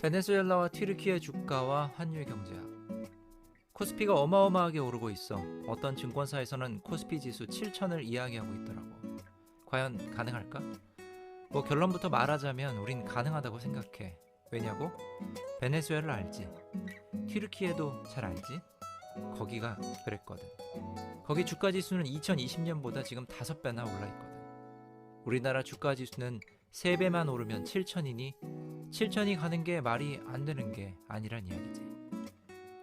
베네수엘라와 튀르키예 주가와 환율 경제학. 코스피가 어마어마하게 오르고 있어. 어떤 증권사에서는 코스피 지수 7천을 이야기하고 있더라고. 과연 가능할까? 뭐 결론부터 말하자면 우린 가능하다고 생각해. 왜냐고? 베네수엘을 알지. 튀르키예도 잘 알지. 거기가 그랬거든. 거기 주가 지수는 2020년보다 지금 5배나 올라 있거든. 우리나라 주가 지수는 3배만 오르면 7천이니 7천이 가는 게 말이 안 되는 게 아니란 이야기지.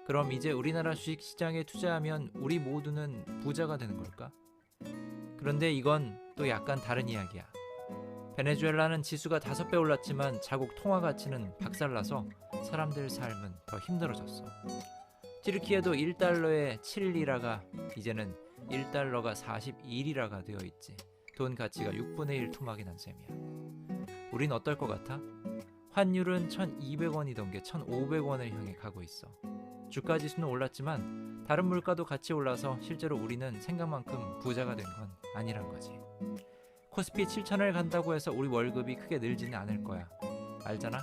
그럼 이제 우리나라 주식 시장에 투자하면 우리 모두는 부자가 되는 걸까? 그런데 이건 또 약간 다른 이야기야. 베네수엘라는 지수가 5배 올랐지만 자국 통화 가치는 박살나서 사람들 삶은 더 힘들어졌어. 튀르키예도 1달러에 7리라가 이제는 1달러가 41리라가 되어 있지. 돈 가치가 6분의 1 토막이 난 셈이야. 우린 어떨 것 같아? 환율은 1,200원이던 게 1,500원을 향해 가고 있어. 주가 지수는 올랐지만 다른 물가도 같이 올라서 실제로 우리는 생각만큼 부자가 된 건 아니란 거지. 코스피 7천을 간다고 해서 우리 월급이 크게 늘지는 않을 거야. 알잖아?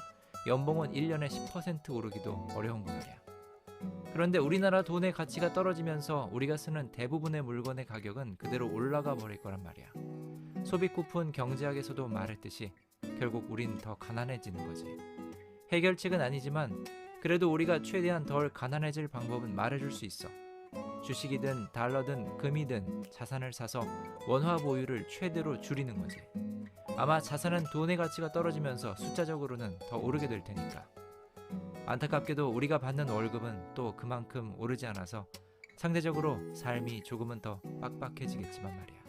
연봉은 1년에 10% 오르기도 어려운 거 말이야. 그런데 우리나라 돈의 가치가 떨어지면서 우리가 쓰는 대부분의 물건의 가격은 그대로 올라가 버릴 거란 말이야. 소비 쿠폰 경제학에서도 말했듯이 결국 우린 더 가난해지는 거지. 해결책은 아니지만 그래도 우리가 최대한 덜 가난해질 방법은 말해줄 수 있어. 주식이든 달러든 금이든 자산을 사서 원화 보유를 최대로 줄이는 거지. 아마 자산은 돈의 가치가 떨어지면서 숫자적으로는 더 오르게 될 테니까. 안타깝게도 우리가 받는 월급은 또 그만큼 오르지 않아서 상대적으로 삶이 조금은 더 빡빡해지겠지만 말이야.